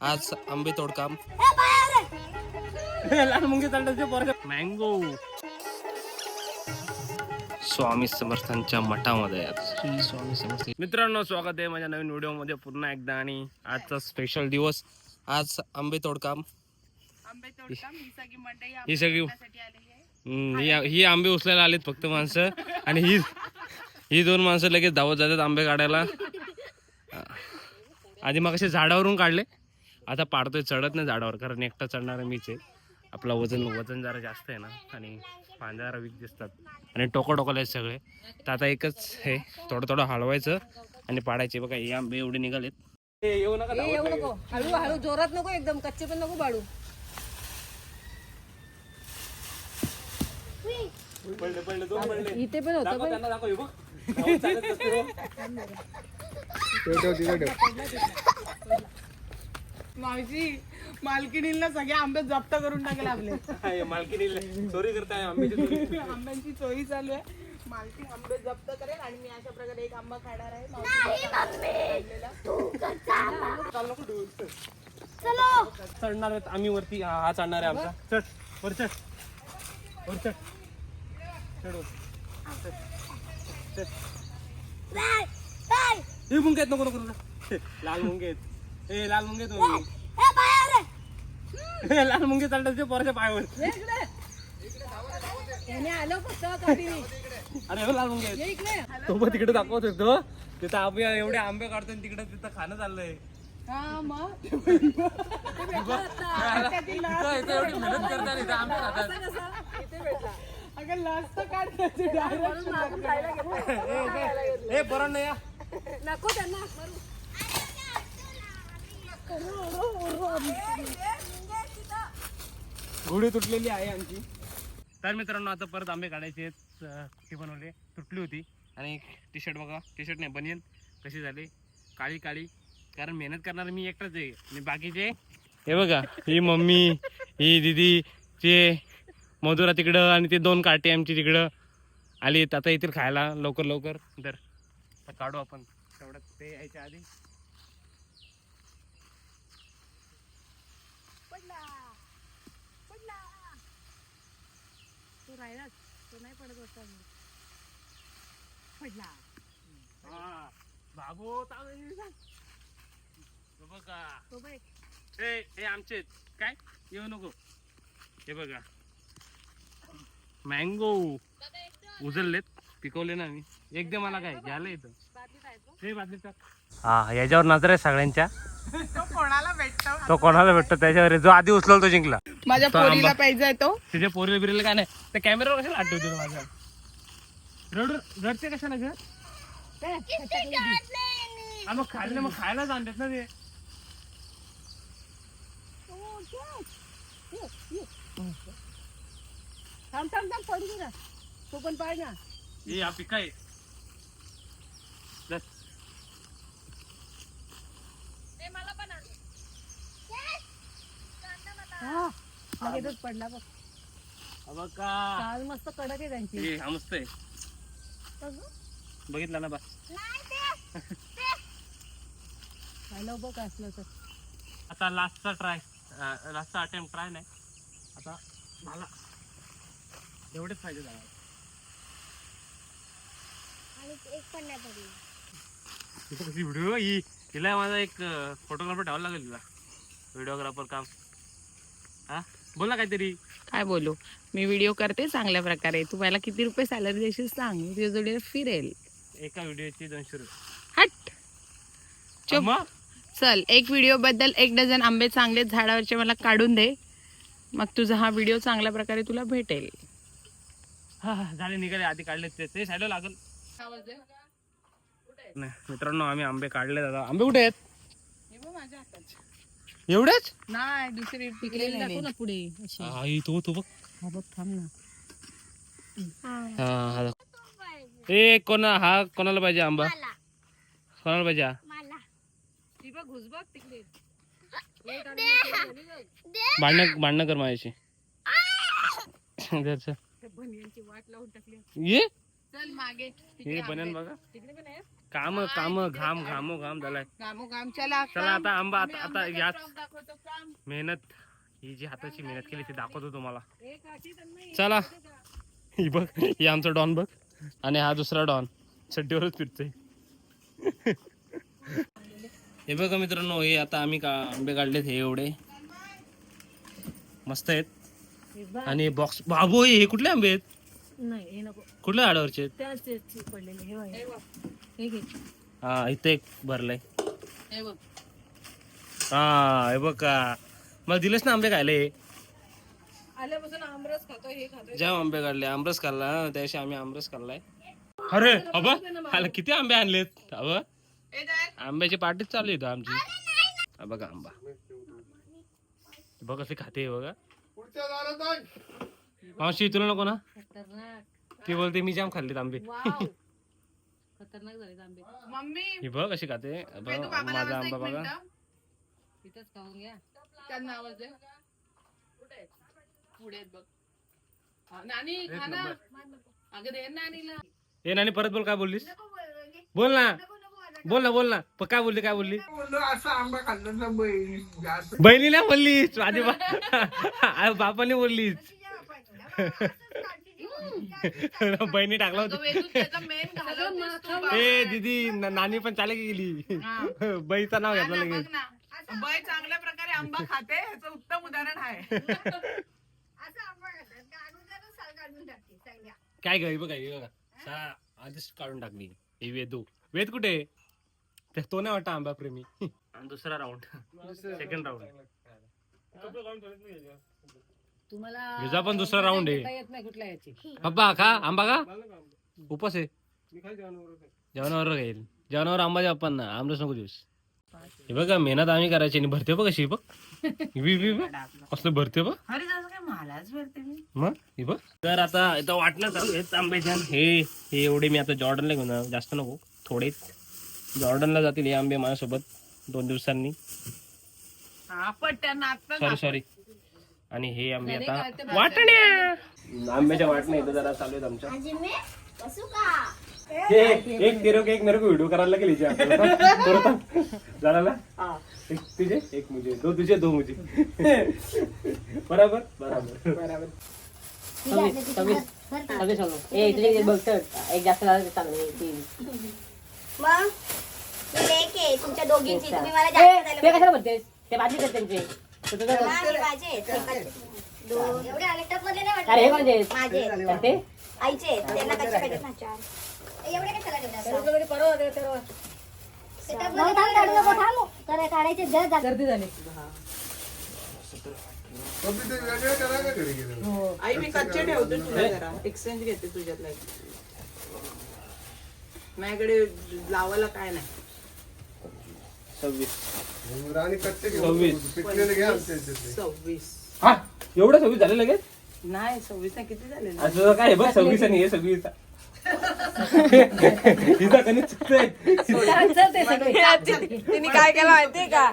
आज आंबे तोडकाम. मँगो स्वामी समर्थांच्या मठामध्ये आज श्री स्वामी समर्थ. मित्रांनो स्वागत आहे माझ्या नवीन व्हिडिओमध्ये पुन्हा एकदा आणि आजचा स्पेशल दिवस. आज आंबे तोडकाम. आंबे तोडकाम ही सगळी ही आंबे उचलायला आलेत फक्त माणसं. आणि ही ही दोन माणसं लगेच धावत जातात आंबे काढायला. आधी मग असे झाडावरून काढले. आता पाडतोय चढत नाही झाडावर कारण एकटा चढणारा मीच आहे. आपला वजन वजन जरा जास्त आहे ना आणि पांढरा जरा वीक दिसतात. आणि टोको टोकले आहेत सगळे. तर आता एकच हे थोडं थोडं हलवायचं आणि पाडायचे. बघा हे आंबे एवढे निघालेत. येऊ नका येऊ नको. हळू हळू जोरात नको एकदम. कच्चे पण नको बाळू इथे पण होतं पण. मावशी मालकिनीला सगळे आंबे जप्त करून टाकले आपले मालकीने चोरी करताय आंब्याची आंब्यांची चोरी चालू आहे. मालकी आंबे जप्त करेल आणि मी अशा प्रकारे एक आंबा खाणार आहे. काढलेला. चढणार आहेत आम्ही वरती. हा हा चढणार आहे आमचा. चढ वर चढ. वर चढ. चढ वर. चढ. चढ. हे मुंगे आहेत नको नको नको. लाल मुंगे आहेत. ए लाल मुंगे आहेत. लाल मुंगे चालतात ते पोराच्या पायावर. अरे हो लाल मुंगे तो पण तिकडे दाखवत होतो. तिथं आंबे एवढे आंबे काढतो आणि तिकडे तिथं खाणं चाललंय. हा एवढी मेहनत करतात इथं आंबे खातात. अगं लास्ट या. नको त्यांना. घोडी तुटलेली आहे आमची. तर मित्रांनो आता परत आंबे काढायचे ती बनवले तुटली होती. आणि टी शर्ट बघा. टी शर्ट नाही बनियन. कशी झाली? काळी काळी. कारण मेहनत करणार मी एकटाच आहे. आणि बाकीचे? हे बघा ही मम्मी ही दिदी ते मधुरा तिकडं आणि ते दोन काटे आमची तिकडं. आली आता येतील खायला लवकर लवकर. तर आता काढू आपण. तेवढं ते यायच्या आधी. राहिलाच. तो नाही पडत होता पडला. हा. बाबू चांगलं बघा. तो हे आमचे. काय? येऊ नको. हे बघा. मँगो. उजळलेत. पिकवले ना मी. एकदम मला काय. घ्यायला येतं. हे बादली टाक. हा याच्यावर नजर आहे सगळ्यांच्या. तो कोणाला भेटतो? तो कोणाला भेटतो त्याच्यावर आहे. जो आधी उचलतो तो जिंकला. माझ्या तो आंबा. पोरीला पाहिजे तो. तिच्या पोरीला बिरीला काय नाही. त्या कॅमेरावर कशाला आठवतो माझ्या रड रडते कशाला ग? हा, मग खायला मग खायलाच आणतात ना ते. थांब थांब थांब पडू दे ना तो पण ना. हे पिका आहे. हा लगेचच पडला बघ. बघा काल मस्त कडक आहे त्यांची. हे हा मस्त आहे. बघितलं ना बा. खायला बघ असलं तर. आता लास्टचा ट्राय लास्टचा अटेम्प्ट ट्राय नाही. आता मला एवढेच फायदे झाला. व्हिडिओ ही तिला माझा एक फोटोग्राफर ठेवायला लागेल तिला. व्हिडिओग्राफर काम. हा? बोल ना काहीतरी. काय बोलू? मी व्हिडिओ करते चांगल्या प्रकारे. तू मला किती रुपये सॅलरी देशील सांग. मी तुझ्या जोडीला फिरेल. एका व्हिडिओचे दोनशे रुपये. हट. चुप. मग चल एक व्हिडिओ बद्दल एक डझन आंबे चांगले झाडावरचे मला काढून दे. मग तुझा हा व्हिडिओ चांगल्या प्रकारे तुला भेटेल. हा हा, झाले निघाले. आधी काढले ते. ते साईडला लागल. नाही मित्रांनो आम्ही आंबे काढले दादा. आंबे कुठे आहेत? एवढेच? नाही दुसरी पिकलेली ना पुढे अशी. ही तो तो बघ. हा बघ थांब ना. हा. हा. ए कोणा हा कोणाला पाहिजे आंबा? कोणाला पाहिजे हा? ती बघ घुस बघ तिकडे. भांडणं भांडणं कर माझ्याशी. वाट लावून टाकली. ये? चल मागे. हे बन्यान बघा. तिकडे पण आहे? काम काम घाम घामो घाम झालाय. चला चला आता आंबा आता आता याच. मेहनत ही जी हाताची मेहनत केली ती दाखवतो तुम्हाला. चला. ही बघ ही आमचा डॉन बघ. आणि हा दुसरा डॉन चड्डीवरच फिरतोय. हे बघा मित्रांनो हे आता आम्ही का आंबे काढलेत हे एवढे. मस्त आहेत. आणि बॉक्स बाबू हे कुठले आंबे आहेत? नाही हे नको. कुठल्या झाडावरचे आहेत? त्याच तेच पडलेले हे बघ. हे बघ, हे घे. हा इथे एक भरलंय. हे बघ. हा हे बघ का. मला दिलेस ना आंबे खायला हे. आल्यापासून आमरस खातोय हे खातोय. ज्या आंबे काढले आमरस खाल्ला त्या दिवशी आम्ही आमरस खाल्लाय. अरे अबा. किती आंबे आणलेत? अबा. जाय. आंब्याची पार्टीच चालू आहे इथं आमची. हा बघा आंबा. बघ कसे खाते हे बघा. मावशी तुला नको ना. खतरनाक. ती बोलते मी जाम खाल्लेत आंबे. वाव. खतरनाक झाले आंबे. मम्मी. ही बघ कशी खाते. हे बाबाला माझा आवाज दे आंबा बघा. मिनिटं. तिथंच खाऊन घ्या. त्यांना आवाज दे? पुढे आहेत बघ. हा, नानी खा ना. अगं दे नानीला. ए नानी परत बोल काय बोललीस? बोल ना. बोल ना बोल ना. प- काय बोलली काय बोलली? बहिणीला बोललीस आधी बा- बापाने बोललीस. बहिणी टाकला होती. ए दीदी नानी पण चाले गेली. हा. बाईचं नाव हा घेतलं लगेच. बघ ना. बाई चांगल्या प्रकारे आंबा खाते ह्याचं उत्तम उदाहरण आहे. काय ग बघा हे बघा. सा आधीच काढून टाकली. ही वेदू. वेद कुठे? ते तो नाही वाटत आंबा प्रेमी आणि दुसरा राऊंड सेकंड राऊंड तुम्हाला पण दुसरा राऊंड आहे. येत नाही कुठल्या याची. पप्पा खा आंबा का उपास आहे. जेवणावर घेईल जेवणावर आंबा द्या आपण. ना आमरस नको दिवस हे बघा मेहनत आम्ही करायची आणि भरते बघ कशी बघ. वी वी असलं भरते बघ. अरे जसं काय मलाच भरते मी. मग हे बघ. तर आता इथं वाटणं चालू आहे आंब्याच्या. हे हे एवढे मी आता जॉर्डनला घेऊन जाणार. जास्त नको थोडेच जॉर्डनला जातील हे आंबे माझ्यासोबत दोन दिवसांनी. हा पण त्यांना आता सॉरी सॉरी आणि हे ते आता वाटण्या. आंब्याच्या वाटण्या इथं जरा चालू आहेत आमच्या. एक तेरे एक मेरे को व्हिडिओ करायला लागेल हिचे आपल्याला. झाला ना एक तुझे एक मुझे. दो तुझे दो मुझे. बराबर? बराबर. बराबर. एक जास्त मग? तुमच्या दोघींची तुम्ही मला जास्त ते कशाला म्हणतेस? ते आहेत त्यांचे तर तुझं पाहिजे. हा, मी माझे आहेत. एकाचे. दोन. एवढे आले टप मधले नाही अरे हे वाटले. म्हणजे माझे आहेत. तर ते आईचे आहेत. त्यांना कसे पाहिजेत ना चार एवढे कशाला ठेवले असं? ते टपमध्ये ठेवले असं. काढायचे जर जास्त गर्दी झाली आई मी कच्चे ठेवते तुला जरा एक्सचेंज घेते तुझ्यातला माझ्याकडे लावायला काय नाही सव्वीस. राणी कच्चे घेऊन सव्वीस. पिकलेले घ्या आमच्या इथे ते. सव्वीस. हा? एवढं सव्वीस झाले लगेच? नाही सव्वीस नाही किती झाले असं काय आहे बघ सव्वीस आणि हे सव्वीस. हिचा कधी चुकतंय. तिने काय केलं माहितीये का?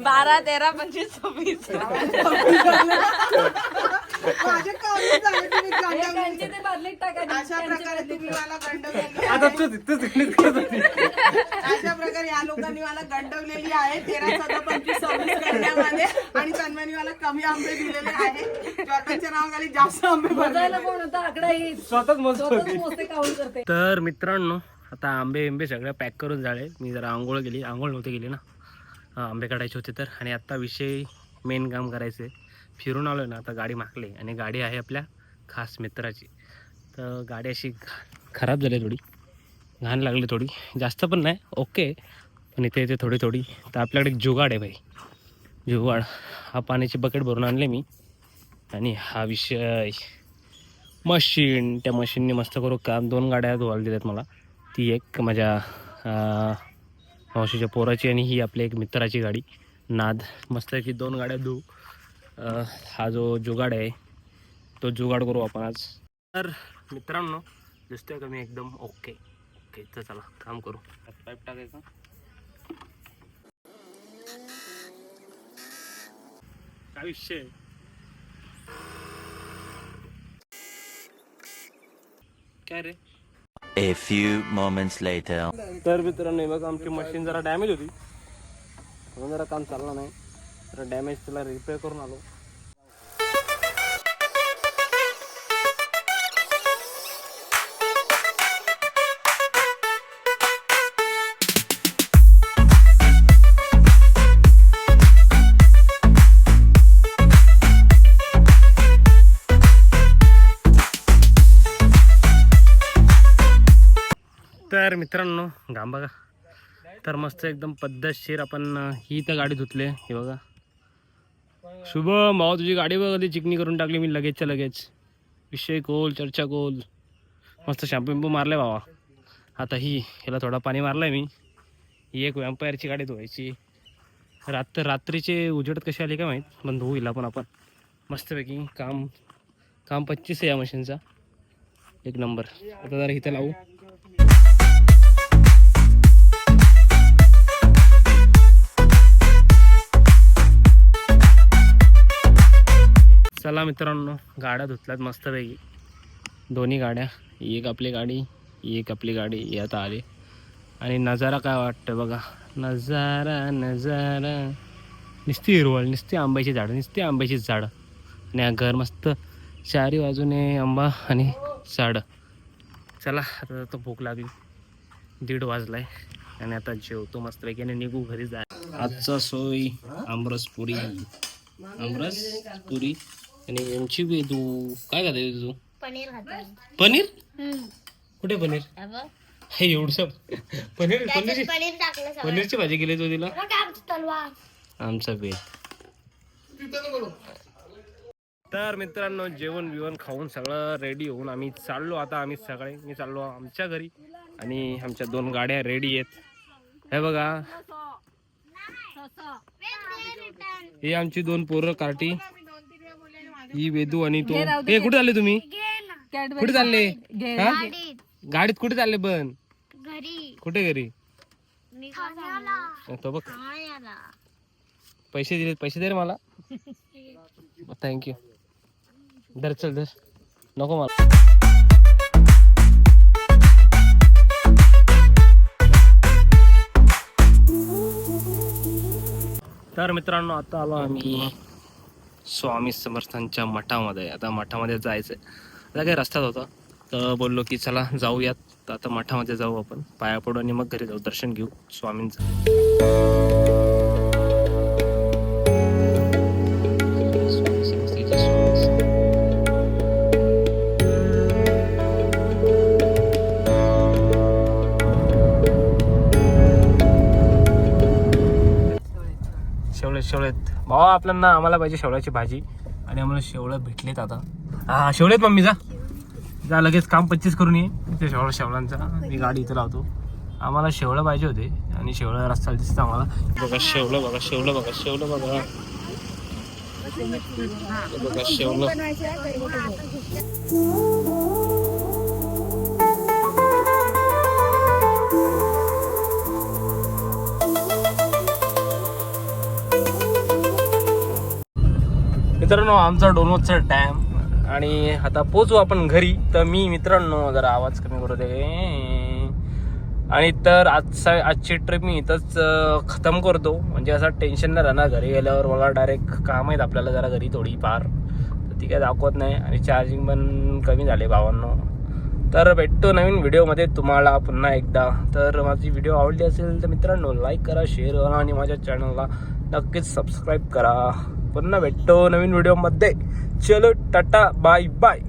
बारा तेरा पंचवीस सव्वीस. माझे कमी झाले तुम्ही गंडवले. अशा प्रकारे तुम्ही मला गंडवलेली आता तू तू तिकडेच करत होती. अशा प्रकारे या लोकांनी मला गंडवलेली आहे. तेरा चौदा पंचवीस सव्वीस करण्यामध्ये आणि मला कमी आंबे दिलेले आहे. जॉर्डनच्या नावाखाली जास्त आंबे भरलेले आहेत. स्वतःच मस्त होती. तर मित्रांनो आता आंबे बिंबे सगळं पॅक करून झाले. मी जरा आंघोळ गेली आंघोळ नव्हती गेली ना. आंबे काढायचे होते तर. आणि आत्ता विषय मेन काम करायचे फिरून आलो ना आता गाडी मागली आणि गाडी आहे आपल्या खास मित्राची. तर गाडी अशी खराब झाली थोडी घाण लागली थोडी. जास्त पण नाही ओके पण इथे इथे थोडी थोडी. तर आपल्याकडे एक जुगाड आहे भाई. जुगाड हा पाण्याची बकेट भरून आणले मी. आणि हा विषय मशीन त्या मशीनने मस्त करू काम दोन गाड्या धुवायला दिल्यात मला. ती एक माझ्या मावशीच्या पोराची आणि ही आपल्या एक मित्राची गाडी. नाद मस्त की दोन गाड्या धुवू हा जो जुगाड आहे तो जुगाड करू आपण आज. तर मित्रांनो दिसतोय का मी एकदम ओके? ओके तर चला काम करू. पाईप टाकायचं. काय विषय? काय रे? A few moments later. तर मित्रांनो बघा आमची मशीन जरा डॅमेज होती. म्हणून जरा काम चाललं नाही. तर डॅमेज तिला रिपेअर करून आलो. तर मित्रांनो घाम बघा. तर मस्त एकदम पद्धतशीर आपण ही तर गाडी धुतले हे बघा. शुभ भाऊ तुझी गाडी बघ ती चिकनी करून टाकली मी लगेचच्या लगेच. विषय कोल चर्चा कोल मस्त शॅम्पू विम्पू मारलाय बाबा आता ही ह्याला थोडा पाणी मारलाय मी. ही एक वॅम्पायरची गाडी धुवायची. रात्र रात्रीचे उजेड कशी आली काय माहीत पण धुऊ हिला पण आपण. मस्तपैकी काम काम पच्चीस आहे या मशीनचा एक नंबर आता जरा इथं लावू. चला मित्रांनो गाड्या धुतल्यात मस्तपैकी. दोन्ही गाड्या एक आपली गाडी एक आपली गाडी यात आली. आणि नजारा काय वाटतं बघा. नजारा नजारा. नुसती हिरवळ नुसती आंब्याची झाडं नुसती आंब्याची झाडं. आणि हा घर मस्त चारी बाजूने आंबा आणि झाडं. चला आता तो भूक लागली. दीड वाजलाय आणि आता जेवतो मस्तपैकी आणि निघू घरी जा. आजचा सोय आमरस पुरी आमरस पुरी आणि यांची वेदू काय खाते तू पनीर खातो पनीर? कुठे पनीर? हे एवढस पनीर पनीर पनीरची भाजी केली तू तिला? आमची आमचा बेत तर मित्रांनो जेवण बिवण खाऊन सगळं रेडी होऊन आम्ही चाललो. आता आम्ही सगळे मी चाललो आमच्या घरी आणि आमच्या दोन गाड्या रेडी आहेत. हे बघा. ही आमची दोन पोरं कार्टी. ही वेदू आणि तो हे कुठे चालले तुम्ही? कुठे चालले? हा? गाडीत. कुठे चालले पण? घरी. कुठे घरी? तो बघ. पैसे दिले पैसे दे रे मला. थँक्यू धर चल धर. नको मला. तर मित्रांनो आता आलो आम्ही. स्वामी समर्थांच्या मठामध्ये. आता मठामध्ये जायचं आता काही रस्त्यात होता. तर बोललो की चला जाऊयात. तर आता मठामध्ये जाऊ आपण. पाया पडू आणि मग घरी जाऊ. दर्शन घेऊ स्वामींचं. स्वामी समर्थांचे स्वामी शेवळे शेवळेत भावा आपल्यांना आम्हाला पाहिजे शेवळ्याची भाजी. आणि आम्हाला शेवळं भेटलेत आता. हा शेवळेत मम्मी जा. जा लगेच काम पच्चीस करून ये. ते शेवळं शेवळांचा मी गाडी इथं लावतो. आम्हाला शेवळं पाहिजे होते. आणि शेवळं रस्त्याला दिसतं आम्हाला. बघा शेवळं बघा शेवलं बघा शेवळं बघा. बघा शेवळं. मित्रांनो आमचा डोनोचा डॅम आणि आता पोचू आपण घरी. तर मी मित्रांनो जरा आवाज कमी करू दे. आणि तर आजचा आजची ट्रिप मी इथंच खतम करतो. म्हणजे असं टेन्शन नाही राहणार. घरी गेल्यावर मला डायरेक्ट काम आहेत आपल्याला जरा घरी थोडीफार. तर ती काय दाखवत नाही. आणि चार्जिंग पण कमी झाले भावांनो. तर भेटतो नवीन व्हिडिओमध्ये तुम्हाला पुन्हा एकदा. तर माझी व्हिडिओ आवडली असेल तर मित्रांनो लाईक करा शेअर करा आणि माझ्या चॅनलला नक्कीच सबस्क्राईब करा. पुन्हा भेटतो नवीन व्हिडिओमध्ये चलो टाटा बाय बाय